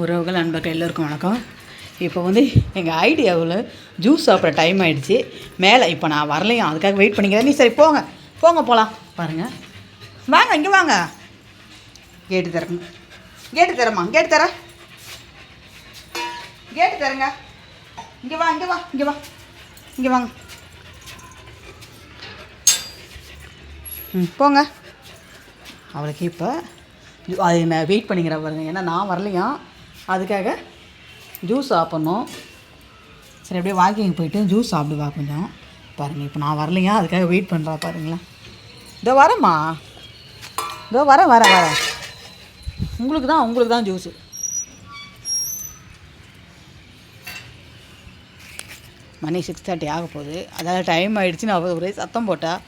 உறவுகள் நண்பர்கள் எல்லோருக்கும் வணக்கம். இப்போ வந்து எங்கள் ஐடியாவில் ஜூஸ் சாப்பிட்ற டைம் ஆகிடுச்சி மேலே இப்போ நான் வரலையும் அதுக்காக வெயிட் பண்ணிக்கிறேன். நீ சரி போங்க. போங்க போகலாம் பாருங்கள் வாங்க இங்கே வாங்க. கேட்டு திறங்க கேட்டு தரமா கேட்டு தர கேட்டு தரங்க இங்கே வா இங்கே வா இங்கே வா. இங்கே வாங்க. ம் போங்க. அவளுக்கு இப்போ அது நான் வெயிட் பண்ணிக்கிறேன் பாருங்க. ஏன்னா நான் வரலையா? அதுக்காக ஜூஸ் சாப்பிட்ணும் சரி அப்படியே வாக்கிங் போயிட்டு ஜூஸ் சாப்பிடுவா கொஞ்சம். பாருங்கள் இப்போ நான் வரலையா? அதுக்காக வெயிட் பண்ணுறா பாருங்களேன். இதோ வரேம்மா. இதோ வரேன் வரேன் வரேன் உங்களுக்கு தான் உங்களுக்கு தான் ஜூஸு மணி சிக்ஸ் தேர்ட்டி ஆக போகுது. அதாவது டைம் ஆகிடுச்சு நான் ஒரே சத்தம் போட்டால்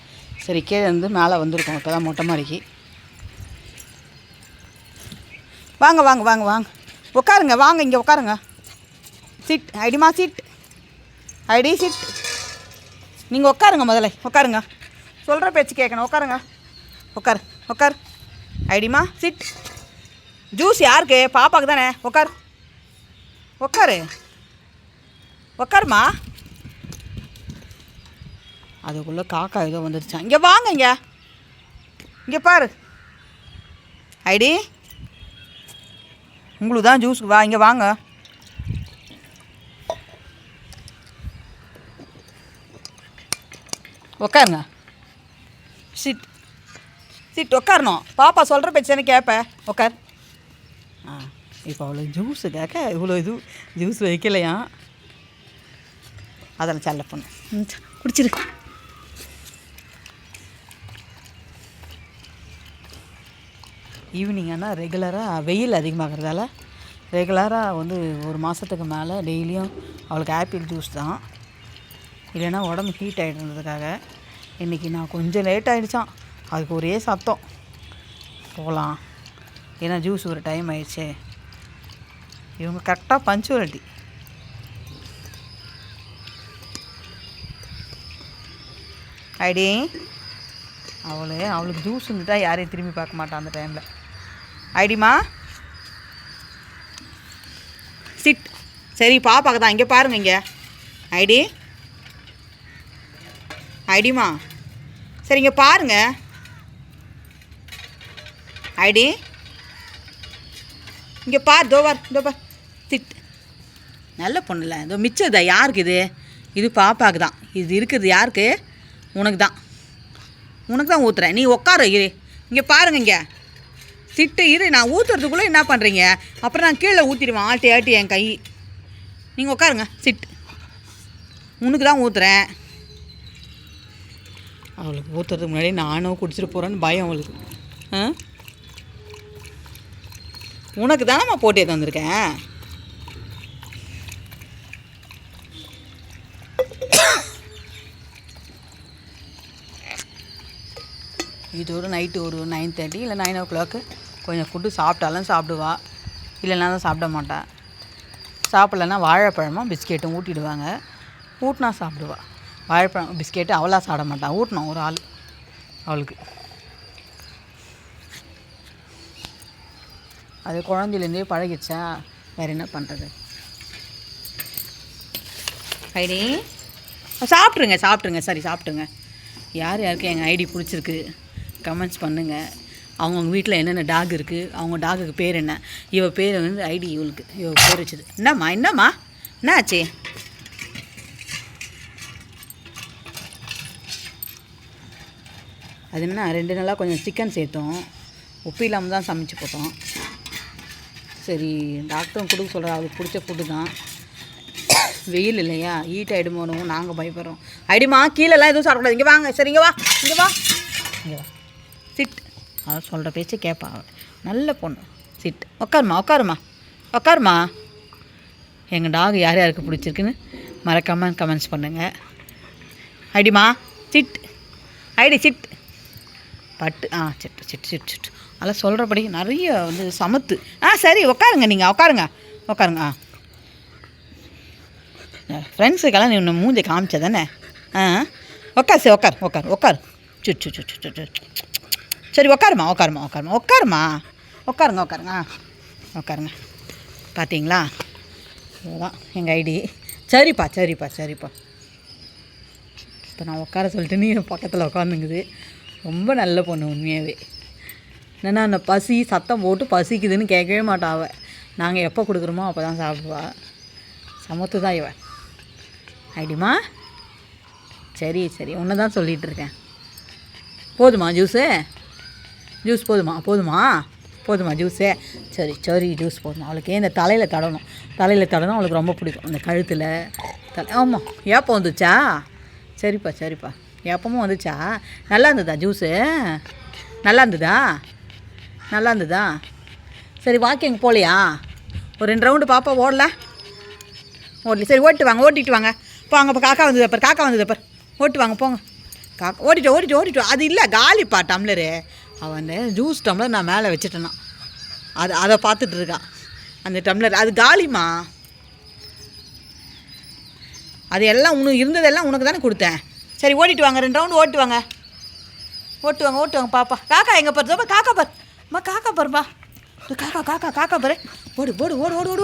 சரி கீழே இருந்து மேலே வந்திருக்கோம். இப்போ தான் மொட்டை மாதிரிக்கு வாங்க வாங்க வாங்க வாங்க. உட்காருங்க வாங்க இங்கே உட்காருங்க. சிட் ஐடிமா சிட் ஐடி சிட் நீங்கள் உட்காருங்க முதல்ல உட்காருங்க. சொல்கிற பேச்சு கேட்கணும் உட்காருங்க. உட்காரு உட்கார். ஐடிமா சிட் ஜூஸ் யாருக்கு? பாப்பாவுக்கு தானே உட்கார். உட்காரு. உட்காருமா? அதுக்குள்ளே காக்கா ஏதோ வந்துடுச்சான் இங்கே வாங்க இங்கே. இங்கே பாரு. ஐடி உங்களுக்கு தான் ஜூஸுக்கு வா இங்கே வாங்க. உட்காருங்க சிட் சிட் உக்காரணும். பாப்பா சொல்கிற பிரச்சனை கேட்ப உக்கார். ஆ இப்போ அவ்வளோ ஜூஸுக்காக இவ்வளோ இது ஜூஸ் வைக்கலையா அதெல்லாம் செல்ல பொண்ணு. ம், குடிச்சிரு. ஈவினிங் ஆனால் ரெகுலராக வெயில் அதிகமாகிறதால ரெகுலராக வந்து ஒரு மாதத்துக்கு மேலே டெய்லியும் அவளுக்கு ஆப்பிள் ஜூஸ் தான். இல்லைன்னா உடம்பு ஹீட் ஆகிடுறதுக்காக இன்றைக்கி நான் கொஞ்சம் லேட் ஆகிடுச்சான் அதுக்கு ஒரே சத்தம். போகலாம் ஏன்னா ஜூஸ் ஒரு டைம் ஆயிடுச்சு. இவங்க கரெக்டாக பஞ்சுவலிட்டி ஐடி அவளே அவளுக்கு ஜூஸ் இருந்துட்டா யாரையும் திரும்பி பார்க்க மாட்டான் அந்த டைமில் ஐடிமா? சிட். சரி பாப்பாக்கு தான். இங்கே பாருங்க இங்கே. ஐடி. ஐடிமா. சரி இங்கே பாருங்க. ஐடி. இங்கே பார் தோவார் தோபார் சிட். நல்ல பொண்ணுல. இதோ மிச்சம் இதா யாருக்கு இது? இது பாப்பாக்கு தான். இது இருக்குது யாருக்கு? உனக்கு தான். உனக்கு தான் ஊற்றுறேன் நீ உட்கார இரு. இங்கே பாருங்க இங்கே. திட்டு இரு நான் ஊற்றுறதுக்குள்ளே என்ன பண்ணுறீங்க அப்புறம் நான் கீழே ஊற்றிடுவேன் ஆட்டி ஆட்டி என் கை. நீங்கள் உட்காருங்க. சிட். உனக்கு தான் ஊற்றுறேன் அவளுக்கு ஊற்றுறதுக்கு முன்னாடி நானும் குடிச்சிட்டு போகிறேன்னு பயம் அவளுக்கு. ஆ? உனக்கு தானம்மா போட்டே தந்திருக்கேன் இது ஒரு நைட்டு ஒரு நைன் தேர்ட்டி இல்லை நைன் ஓ கிளாக்கு கொஞ்சம் ஃபுட்டு சாப்பிட்டாலும் சாப்பிடுவா இல்லைன்னா தான் சாப்பிட மாட்டா. சாப்பிட்லன்னா வாழைப்பழமும் பிஸ்கெட்டும் ஊட்டிடுவாங்க. ஊட்டினா சாப்பிடுவா. வாழைப்பழம் பிஸ்கெட்டு அவளாக சாப்பிட மாட்டான் ஊட்டணும் ஒரு ஆள் அவளுக்கு. அது குழந்தையிலேருந்தே பழகிடுச்சா வேறு என்ன பண்ணுறது ஐடி சாப்பிட்ருங்க சாப்பிட்ருங்க சரி சாப்பிட்டுங்க யார் யாருக்கு எங்கள் ஐடி பிடிச்சிருக்கு? கமெண்ட்ஸ் பண்ணுங்கள் அவங்கவுங்க வீட்டில் என்னென்ன டாக் இருக்குது அவங்க டாகுக்கு பேர் என்ன? இவள் பேர் வந்து ஐடி இவளுக்கு. இவ பேர் வச்சது. என்னம்மா என்னம்மா? என்ன ஆச்சு அது என்ன ரெண்டு நாளாக கொஞ்சம் சிக்கன் சேர்த்தோம். உப்பு இல்லாமல் தான் சமைச்சு போட்டோம். சரி டாக்டரும் கொடுக்க சொல்கிறா அவளுக்கு பிடிச்ச ஃபுட்டு தான். வெயில் இல்லையா? ஹீட் ஆகிடுமோனும் நாங்கள் பயப்படுறோம். ஐடிமா கீழெல்லாம் எதுவும் சாப்பிடக்கூடாது. இங்கே வாங்க சரி இங்கே வா இங்கே வா. இங்கே வா. சிட் அவன் சொல்கிற பேச்சு கேட்பா அவன். நல்ல பொண்ணு. சிட் உட்காருமா உட்காருமா உட்காருமா எங்கள் டாக் யார் யாருக்கு பிடிச்சிருக்குன்னு மறக்காமல் கமெண்ட்ஸ் பண்ணுங்கள் ஐடிமா சிட். ஐடி சிட். பட்டு. ஆ சிட்டு சிட்டு சிட் சிட்டு. அதெல்லாம் சொல்கிறபடி நிறைய வந்து சமத்து. ஆ சரி உட்காருங்க நீங்கள் உட்காருங்க உட்காருங்க ஆ. ஃப்ரெண்ட்ஸுக்கெல்லாம் நீ உன்னை மூஞ்சை காமிச்ச தானே ஆ. உட்கார் சரி உட்கார் உட்கார் உட்கார் சுட் சுட் சுட் சுட் சுட். சரி உக்காருமா உக்காருமா உட்காருமா உட்காருமா உட்காருங்க உட்காருங்க ஆ உட்காருங்க பார்த்தீங்களா இதுதான் எங்கள் ஐடி. சரிப்பா சரிப்பா சரிப்பா. இப்போ நான் உட்கார சொல்லிட்டு நீ பக்கத்தில் உட்காந்துங்குது ரொம்ப நல்ல பொண்ணு உண்மையாகவே என்னென்னா அந்த பசி சத்தம் போட்டு பசிக்குதுன்னு கேட்கவே மாட்டான் அவள் நாங்கள் எப்போ கொடுக்குறோமோ அப்போ தான் சாப்பிடுவா. சமத்து தான் இவன் ஐடிமா? சரி சரி. ஒன்று தான் சொல்லிகிட்ருக்கேன் போதுமா ஜூஸு? ஜூஸ் போதுமா? போதுமா? போதுமா ஜூஸே சரி சரி ஜூஸ் போதுமா. அவளுக்கு இந்த தலையில் தடணும்? தலையில் தடணும் அவளுக்கு ரொம்ப பிடிக்கும். அந்த கழுத்தில். தலை ஆமாம் ஏப்பம் வந்துச்சா? சரிப்பா சரிப்பா. ஏப்பமும் வந்துச்சா? நல்லா இருந்ததா ஜூஸு நல்லா இருந்ததா? நல்லா இருந்ததா? சரி வாக்கிங் போகலையா ஒரு ரெண்டு ரவுண்டு பாப்பா ஓடல. ஓடல. சரி ஓட்டு வாங்க ஓட்டிட்டு வாங்க. போங்க இப்போ காக்கா வந்தது அப்புறம் காக்கா வந்தது அப்புறம் ஓட்டு வாங்க போங்க. காக்கா ஓடிட்டு ஓடிட்டு ஓடிட்டு. அது இல்லை காலிப்பா டம்ளரு. அவன் ஜூஸ் டம்ளர் நான் மேலே வச்சுட்டேனா அது அதை பார்த்துட்ருக்கான். அந்த டம்ளர் அது காலிமா அது எல்லாம் உனக்கு இருந்ததெல்லாம் உனக்கு தானே கொடுத்தேன். சரி ஓடிட்டு வாங்க ரெண்டு ரவுண்டு ஓட்டு வாங்க. ஓட்டு வாங்க ஓட்டு வாங்க பாப்பா. காக்கா எங்கே பாரு இதோ காக்கா பாரு. அம்மா காக்கா பாருப்பா காக்கா காக்கா காக்கா பாரு. ஓடு ஓடு ஓடு ஓடு ஓடு.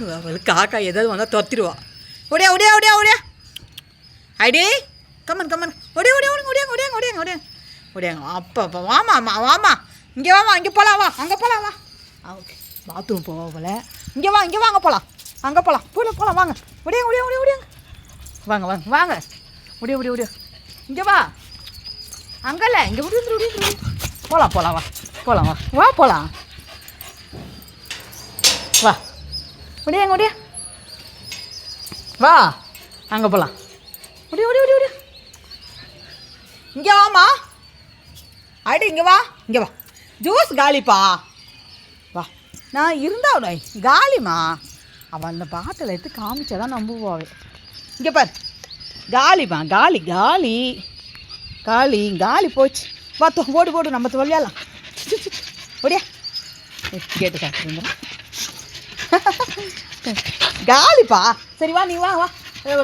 ஓடு அவளுக்கு காக்கா ஏதாவது வந்தால் துரத்திடுவா ஓடியா ஓடியா ஓடியா ஓடியா. ஐடி கம்மன் கம்மன் ஓடியா ஓடியா ஓடியா ஓடியாங்க ஓடியாங்க ஓடியாங்க ஓடியாங்க ஓடியாங்க அப்போ அப்போ வாமா அம்மா வாமா. இங்கே வாமா இங்கே போகலாம் வா. அங்கே போகலாம் வா. ஓகே பாத்ரூம் போவா போல. இங்கே வா இங்கே வாங்க போகலாம் அங்கே போகலாம் போகலாம் போகலாம் வாங்க. ஓடியாங்க ஓடியா ஓடியா ஓடியாங்க. வாங்க வாங்க வாங்க. ஓடியா ஓடியா ஓடியா இங்கே வா. அங்கல்ல இங்கே விடு விடு போகலாம் போகலாம் வா. போகலாம் வா. வா போகலாம் வா. முடியாங்க முடியா வா. அங்கே போகலாம் முடிய முடிய முடிய முடியும் இங்கே வாம்மா அடி இங்கே வா இங்கே வா. ஜூஸ் காலிப்பா. வா. நான் இருந்தா காலிமா அவன் அந்த பாட்டில் எடுத்து காமிச்சா தான் நம்புவாவே. இங்கே பார். காலிமா காலி காலி. காலி காலி போச்சு. பார்த்தோம் ஓடு ஓடு நம்ம விளையாடலாம் ஓடியா. கேட்டு சாப்பிட்டு காலிப்பா. சரி வா நீ வா வா.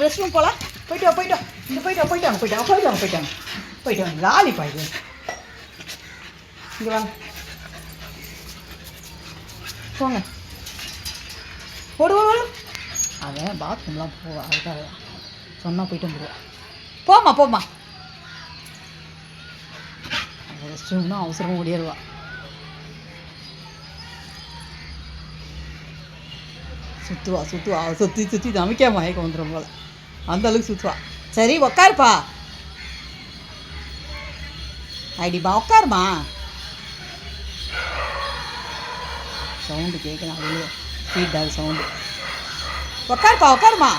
ரெஸ்ட் ரூம் போகலாம் போயிட்டு போயிட்டு இங்கே போயிட்டு போயிட்டாங்க போயிட்டு வாங்க போயிட்டு வாங்க போயிட்டு போயிட்டு போயிட்டு காலிப்பா இது. இங்கே வாங்க. போங்க. ஓடு ஓடு ஓடு. அவன் பாத்ரூம்லாம் போவா அதுக்காக சொன்னால் போயிட்டு வந்துடுவா போம்மா போம்மா. ரெஸ்ட் ரூம்னா அவசரமாக ஓடிடுவா சுற்றுவா சுற்றுவா சுற்றி சுற்றி நமக்கே மயக்கம் வந்துடும் போல. அந்த அளவுக்கு சுற்றுவா சரி உக்காருப்பா. ஐடிப்பா உட்காருமா சவுண்டு கேட்கலாம் அதுலேயே ஃபீட்பேக் சவுண்டு. உட்காருப்பா உட்காருமா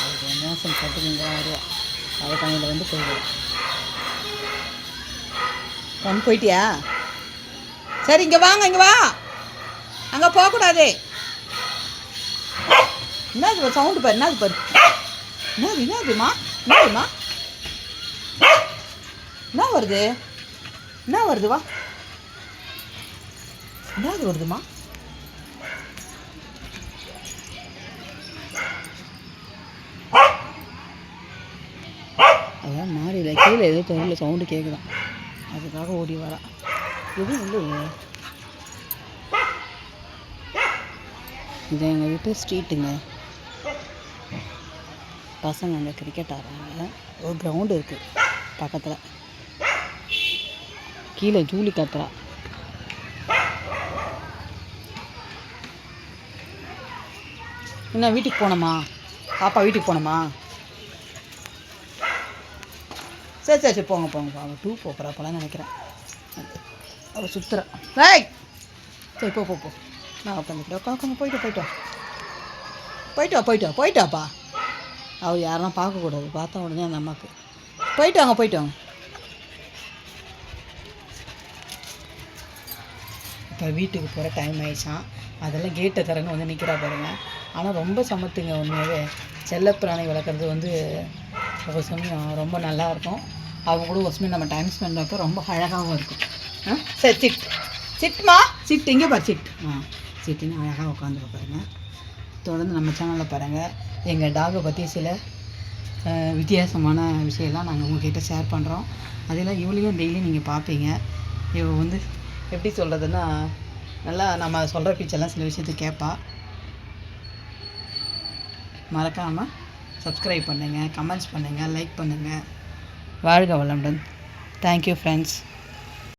அதுக்கு மோசம் பட்டு இங்கே வருவா அதை கண்ணில் வந்து போயிடுவோம் வந்து போயிட்டியா? சரி இங்கே வாங்க இங்கே வா. அங்கே போகக்கூடாது. என்னது சவுண்டு பாரு என்னது பாரு? என்னது என்னதுமா என்னதுமா என்ன வருது? என்ன வருது வா. என்னது வருதுமா? அதான் மாடியில் கீழே ஏதோ தொழில் சவுண்டு கேட்குதான் அதுக்காக ஓடி வரா. எதுவும் இல்லையே. இது எங்கள் வீட்டு ஸ்ட்ரீட்டுங்க பசங்க அங்கே கிரிக்கெட் ஆடுறாங்க. ஒரு கிரவுண்டு இருக்குது பக்கத்தில். கீழே ஜூலி கத்துறா என்ன வீட்டுக்கு போனோமா பாப்பா வீட்டுக்கு போனோமா சரி சரி சரி போங்க போங்க அவள் டூ போகிறா அப்போலாம் நினைக்கிறேன். அவள் சுற்றுறா ஏய்! சரி போ போ போ. நான் உட்காந்துக்கிட்டேன் உட்காந்து போயிட்டு போயிட்டா போயிட்டா போயிட்டு வா போயிட்டு வா அவள் யாரெல்லாம் பார்க்கக்கூடாது. பார்த்தா உடனே அந்த அம்மாவுக்கு போயிட்டு வாங்க போயிட்டு வாங்க. இப்போ வீட்டுக்கு போகிற டைம் ஆயிடுச்சான் அதெல்லாம் கேட்டை தரேன்னு வந்து நிற்கிறா பாருங்கள் ஆனால் ரொம்ப சமத்துங்க உண்மையாகவே செல்லப்பிராணி வளர்க்குறது வந்து ஒரு சமயம் ரொம்ப நல்லாயிருக்கும் அவங்க கூட ஒரு சமயம் நம்ம டைம் ஸ்பெண்ட் பண்ணுறப்ப ரொம்ப அழகாகவும் இருக்கும். ஆ? சரி சிட் சிட்மா சிட் இங்கே பாரு சிட் ஆ. சிட்டின்னு அழகாக உட்காந்துருக்க பாருங்க. தொடர்ந்து நம்ம சேனலில் பாருங்கள் எங்கள் டாகை பற்றி சில வித்தியாசமான விஷயம்லாம் நாங்கள் உங்ககிட்ட ஷேர் பண்ணுறோம் அதெல்லாம் இவளையும் டெய்லி நீங்கள் பார்ப்பீங்க இவ வந்து எப்படி சொல்கிறதுன்னா நல்லா நம்ம சொல்கிற பேச்செல்லாம் சில விஷயத்தை கேட்பா மறக்காமல் சப்ஸ்கிரைப் பண்ணுங்கள் கமெண்ட்ஸ் பண்ணுங்கள் லைக் பண்ணுங்கள் வாழ்க வளமுடன். Thank you friends